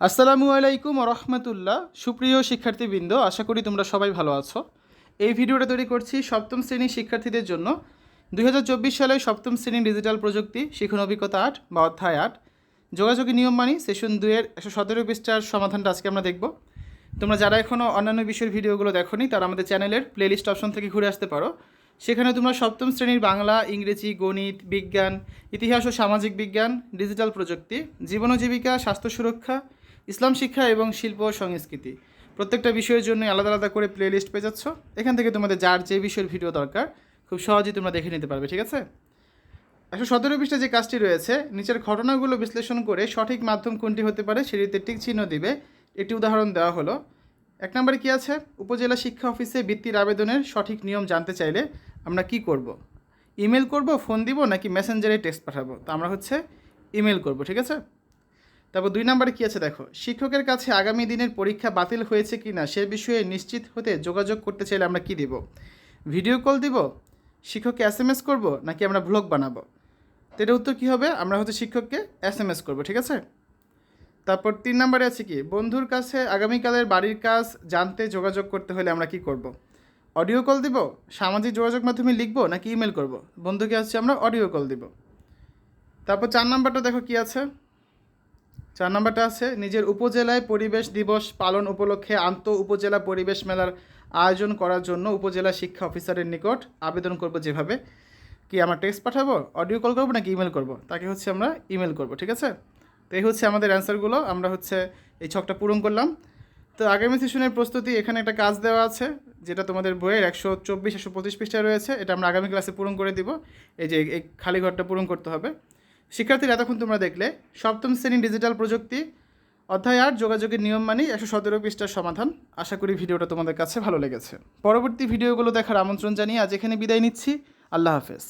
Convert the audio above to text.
আসসালামু আলাইকুম রহমতুল্লাহ। সুপ্রিয় শিক্ষার্থীবৃন্দ, আশা করি তোমরা সবাই ভালো আছো। এই ভিডিওটা তৈরি করছি সপ্তম শ্রেণির শিক্ষার্থীদের জন্য। দুই সালে সপ্তম শ্রেণির ডিজিটাল প্রযুক্তি শিখন অভিজ্ঞতা আট বা অধ্যায় আট। যোগাযোগের নিয়ম মানি, সেশন দুয়ের একশো সতেরো পৃষ্ঠার সমাধানটা আজকে আমরা দেখব। তোমরা যারা এখনও অন্যান্য বিষয়ের ভিডিওগুলো দেখোনি, তারা আমাদের চ্যানেলের প্লেলিস্ট অপশন থেকে ঘুরে আসতে পারো। সেখানে তোমরা সপ্তম শ্রেণির বাংলা, ইংরেজি, গণিত, বিজ্ঞান, ইতিহাস ও সামাজিক বিজ্ঞান, ডিজিটাল প্রযুক্তি, জীবন জীবিকা, স্বাস্থ্য সুরক্ষা ইসলাম শিক্ষা এবং শিল্প ও সংস্কৃতি। প্রত্যেকটা বিষয়ের জন্য আলাদা আলাদা করে প্লে লিস্ট পেয়ে যাচ্ছ। এখান থেকে তোমাদের যার যে বিষয়ের ভিডিও দরকার, খুব সহজেই তোমরা দেখে নিতে পারবে, ঠিক আছে? একশো সতেরো পৃষ্ঠা যে কাজটি রয়েছে, নিচের ঘটনাগুলো বিশ্লেষণ করে সঠিক মাধ্যম কোনটি হতে পারে সেটিতে টিক চিহ্ন দিবে। একটি উদাহরণ দেওয়া হলো। এক নম্বরে কী আছে? উপজেলা শিক্ষা অফিসে বৃত্তির আবেদনের সঠিক নিয়ম জানতে চাইলে আমরা কি করব? ইমেল করব, ফোন দিব, নাকি মেসেঞ্জারে টেক্সট পাঠাবো? তো আমরা হচ্ছে ইমেল করব, ঠিক আছে? তারপর দুই নম্বরে কী আছে দেখো, শিক্ষকের কাছে আগামী দিনের পরীক্ষা বাতিল হয়েছে কি না সে বিষয়ে নিশ্চিত হতে যোগাযোগ করতে চাইলে আমরা কি দিব? ভিডিও কল দিব? শিক্ষককে এস এম এস করব? নাকি আমরা ব্লগ বানাবো? তো এটার উত্তর কী হবে? আমরা হয়তো শিক্ষককে এস এম এস করব, ঠিক আছে? তারপর তিন নম্বরে আছে কি, বন্ধুর কাছে আগামীকালের বাড়ির কাজ জানতে যোগাযোগ করতে হলে আমরা কি করব? অডিও কল দিব? সামাজিক যোগাযোগ মাধ্যমে লিখব নাকি ইমেল করব? বন্ধুকে হচ্ছে আমরা অডিও কল দিব। তারপর চার নাম্বারটা দেখো কি আছে? চার নাম্বারটা আছে, নিজের উপজেলায় পরিবেশ দিবস পালন উপলক্ষে আন্ত উপজেলা পরিবেশ মেলার আয়োজন করার জন্য উপজেলা শিক্ষা অফিসারের নিকট আবেদন করব যেভাবে। কি, আমরা টেক্সট পাঠাবো? অডিও কল করব নাকি ইমেল করব? তাকে হচ্ছে আমরা ইমেল করব, ঠিক আছে? তো এই হচ্ছে আমাদের অ্যান্সারগুলো আমরা হচ্ছে এই ছকটা পূরণ করলাম। তো আগামী সেশনের প্রস্তুতি, এখানে একটা কাজ দেওয়া আছে, যেটা তোমাদের বইয়ের একশো চব্বিশ, একশো পঁচিশ পৃষ্ঠায় রয়েছে, এটা আমরা আগামী ক্লাসে পূরণ করে দিব। এই যে এই খালি ঘরটা পূরণ করতে হবে। শিক্ষার্থীরা এতক্ষণ তোমরা দেখলে, সপ্তম শ্রেণি ডিজিটাল প্রযুক্তি, অধ্যায় আর যোগাযোগের নিয়ম মানি, একশো সতেরো পৃষ্ঠার সমাধান। আশা করি ভিডিওটা তোমাদের কাছে ভালো লেগেছে। পরবর্তী ভিডিওগুলো দেখার আমন্ত্রণ জানিয়ে আজ এখানে বিদায় নিচ্ছি। আল্লাহ হাফেজ।